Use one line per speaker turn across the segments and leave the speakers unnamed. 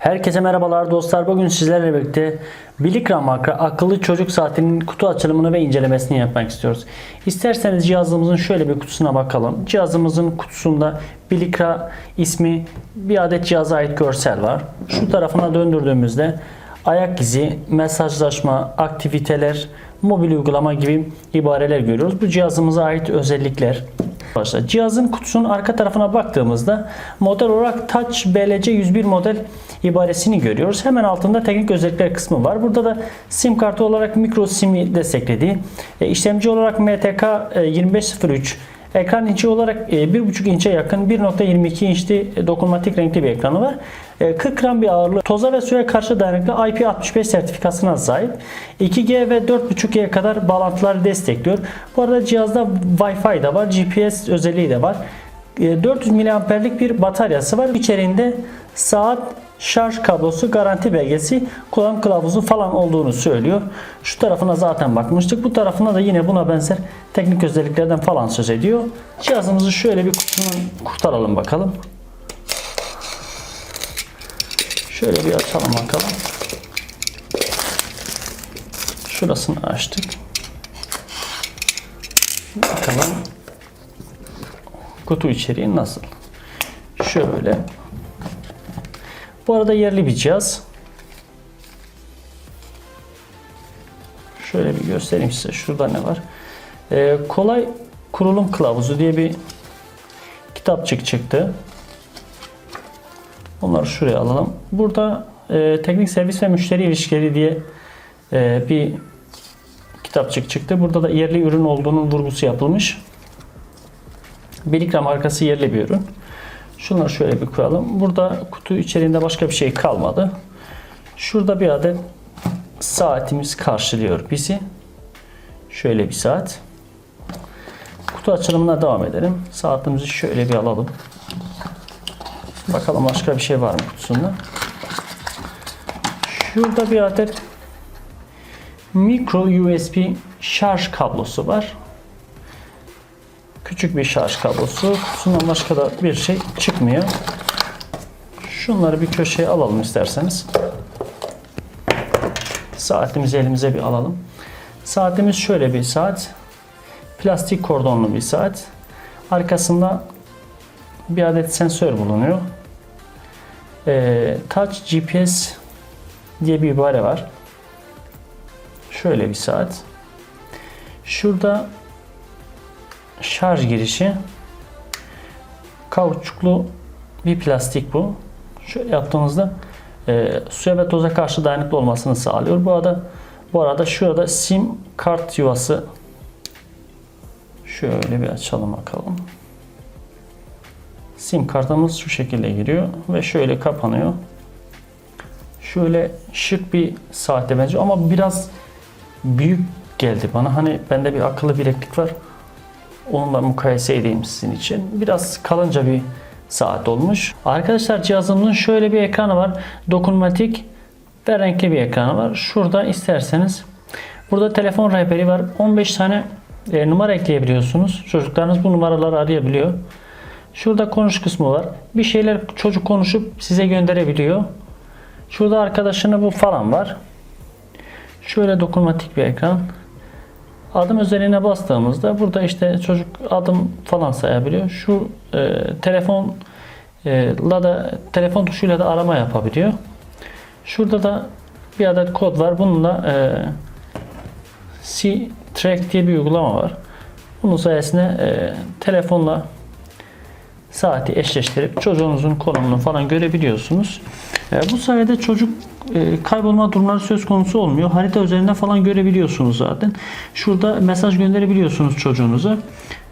Herkese merhabalar dostlar. Bugün sizlerle birlikte Bilikra marka akıllı çocuk saatinin kutu açılımını ve incelemesini yapmak istiyoruz. İsterseniz cihazımızın şöyle bir kutusuna bakalım. Cihazımızın kutusunda Bilikra ismi bir adet cihaza ait görsel var. Şu tarafına döndürdüğümüzde ayak izi, mesajlaşma, aktiviteler, mobil uygulama gibi ibareler görüyoruz. Bu cihazımıza ait özellikler. Arkadaşlar cihazın kutusunun arka tarafına baktığımızda model olarak Touch BLC 101 model ibaresini görüyoruz. Hemen altında teknik özellikler kısmı var. Burada da sim kartı olarak micro SIM'i desteklediği, e, işlemci olarak MTK e, 2503, Ekran inçi olarak e, 1.5 inçe yakın 1.22 inçli e, dokunmatik renkli bir ekranı var. E, 40 gram bir ağırlığı, toza ve suya karşı dayanıklı IP65 sertifikasına sahip. 2G ve 4.5G kadar bağlantıları destekliyor. Bu arada cihazda Wi-Fi de var, GPS özelliği de var. E, 400 mAh'lik bir bataryası var. İçerinde saat, şarj kablosu, garanti belgesi, kullanım kılavuzu falan olduğunu söylüyor. Şu tarafına zaten bakmıştık. Bu tarafına da yine buna benzer teknik özelliklerden falan söz ediyor. Cihazımızı şöyle bir kutusundan kurtaralım bakalım. Şöyle bir açalım bakalım. Şurasını açtık. Bakalım kutu içeriği nasıl? Şöyle. Bu arada yerli bir cihaz. Şöyle bir göstereyim size. Şurada ne var? Ee, kolay kurulum kılavuzu diye bir kitapçık çıktı. Onları şuraya alalım. Burada e, teknik servis ve müşteri ilişkileri diye e, bir kitapçık çıktı. Burada da yerli ürün olduğunun vurgusu yapılmış. Bilikra markası yerli bir ürün. Şunları şöyle bir koyalım. Burada kutu içerisinde başka bir şey kalmadı. Şurada bir adet saatimiz karşılıyor bizi. Şöyle bir saat. Kutu açılımına devam edelim. Saatimizi şöyle bir alalım. Bakalım başka bir şey var mı kutusunda. Şurada bir adet micro USB şarj kablosu var. Küçük bir şarj kablosu. Kutusundan başka da bir şey çıkmıyor. Şunları bir köşeye alalım isterseniz. Saatimizi elimize bir alalım. Saatimiz şöyle bir saat. Plastik kordonlu bir saat. Arkasında bir adet sensör bulunuyor. Ee, Touch GPS diye bir ibare var. Şöyle bir saat. Şurada şarj girişi kauçuklu bir plastik bu. Şöyle yaptığımızda e, suya ve toza karşı dayanıklı olmasını sağlıyor. Bu arada bu arada şurada sim kart yuvası şöyle bir açalım bakalım. Sim kartımız şu şekilde giriyor ve şöyle kapanıyor. Şöyle şık bir saate benziyor ama biraz büyük geldi bana. Hani bende bir akıllı bileklik var. Onunla mukayese edeyim sizin için. Biraz kalınca bir saat olmuş. Arkadaşlar cihazımızın şöyle bir ekranı var. Dokunmatik ve renkli bir ekranı var. Şurada isterseniz burada telefon rehberi var. 15 tane e, numara ekleyebiliyorsunuz. Çocuklarınız bu numaraları arayabiliyor. Şurada konuş kısmı var. Bir şeyler çocuk konuşup size gönderebiliyor. Şurada arkadaşını bu falan var. Şöyle dokunmatik bir ekran. Adım özelliğine bastığımızda burada işte çocuk adım falan sayabiliyor. Şu e, telefon e, da telefon tuşuyla da arama yapabiliyor. Şurada da bir adet kod var. Bununla e, C-Track diye bir uygulama var. Bunun sayesinde e, telefonla saati eşleştirip çocuğunuzun konumunu falan görebiliyorsunuz. E, bu sayede çocuk kaybolma durumları söz konusu olmuyor. Harita üzerinde falan görebiliyorsunuz zaten. Şurada mesaj gönderebiliyorsunuz çocuğunuza.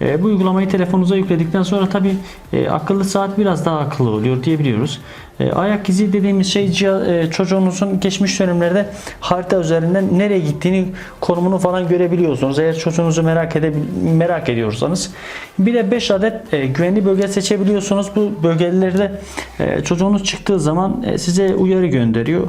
E, bu uygulamayı telefonunuza yükledikten sonra tabi e, akıllı saat biraz daha akıllı oluyor diyebiliyoruz. E, ayak izi dediğimiz şey e, çocuğunuzun geçmiş dönemlerde harita üzerinden nereye gittiğini, konumunu falan görebiliyorsunuz. Eğer çocuğunuzu merak merak ediyorsanız. Bir de 5 adet e, güvenli bölge seçebiliyorsunuz. Bu bölgelerde e, çocuğunuz çıktığı zaman e, size uyarı gönderiyor.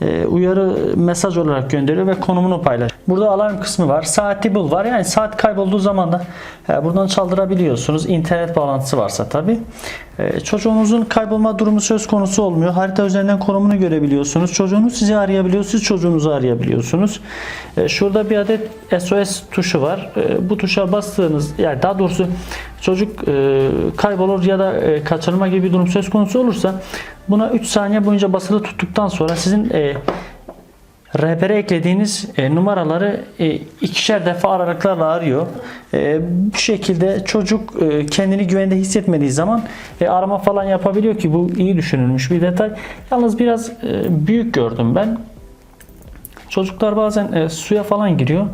e, uyarı mesaj olarak gönderiyor ve konumunu paylaş. Burada alarm kısmı var. Saati bul var. Yani saat kaybolduğu zaman da e, buradan çaldırabiliyorsunuz. İnternet bağlantısı varsa tabi. Çocuğunuzun kaybolma durumu söz konusu olmuyor. Harita üzerinden konumunu görebiliyorsunuz. Çocuğunuz sizi arayabiliyor. Siz çocuğunuzu arayabiliyorsunuz. E, Şurada bir adet SOS tuşu var. E, Bu tuşa bastığınız yani daha doğrusu çocuk e, kaybolur ya da e, kaçırma gibi bir durum söz konusu olursa buna 3 saniye boyunca basılı tuttuktan sonra sizin e, rehbere eklediğiniz e, numaraları e, ikişer defa aralıklarla arıyor. E, bu şekilde çocuk e, kendini güvende hissetmediği zaman e, arama falan yapabiliyor ki bu iyi düşünülmüş bir detay. Yalnız biraz e, büyük gördüm ben. Çocuklar bazen e, suya falan giriyor.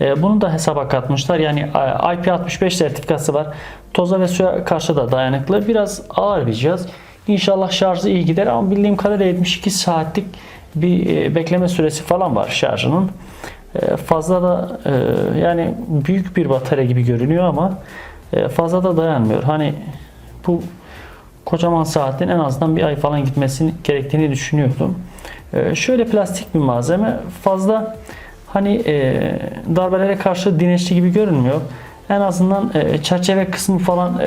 E, bunu da hesaba katmışlar. Yani e, IP65 sertifikası var. Toza ve suya karşı da dayanıklı. Biraz ağır bir cihaz. İnşallah şarjı iyi gider ama bildiğim kadarıyla 72 saatlik bir e, bekleme süresi falan var şarjının. E, fazla da e, yani büyük bir batarya gibi görünüyor ama fazla da dayanmıyor. Hani bu kocaman saatin en azından bir ay falan gitmesini gerektiğini düşünüyordum. Şöyle plastik bir malzeme fazla hani darbelere karşı dirençli gibi görünmüyor. En azından çerçeve kısmı falan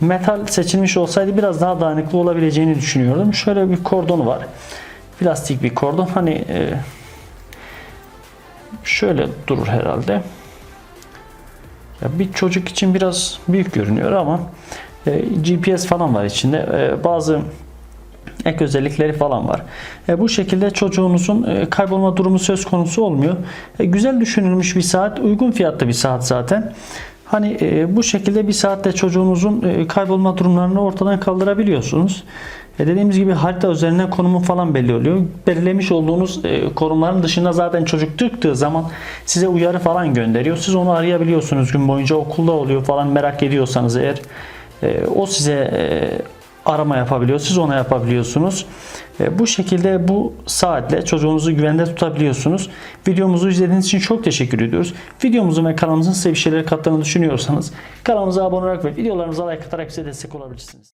metal seçilmiş olsaydı biraz daha dayanıklı olabileceğini düşünüyordum. Şöyle bir kordonu var. Plastik bir kordon. Hani e, şöyle durur herhalde. Ya bir çocuk için biraz büyük görünüyor ama e, GPS falan var içinde. E, bazı ek özellikleri falan var. E, bu şekilde çocuğunuzun e, kaybolma durumu söz konusu olmuyor. E, güzel düşünülmüş bir saat, uygun fiyatlı bir saat zaten. Hani e, bu şekilde bir saatte çocuğunuzun e, kaybolma durumlarını ortadan kaldırabiliyorsunuz. E, dediğimiz gibi harita üzerinden konumu falan belli oluyor. Belirlemiş olduğunuz e, konumların dışında zaten çocuk çıktığı zaman size uyarı falan gönderiyor. Siz onu arayabiliyorsunuz gün boyunca okulda oluyor falan merak ediyorsanız eğer. E, o size e, arama yapabiliyor. Siz ona yapabiliyorsunuz. E, Bu şekilde bu saatle çocuğunuzu güvende tutabiliyorsunuz. Videomuzu izlediğiniz için çok teşekkür ediyoruz. Videomuzun ve kanalımızın size bir şeyler kattığını düşünüyorsanız kanalımıza abone olarak ve videolarımıza like atarak bize destek olabilirsiniz.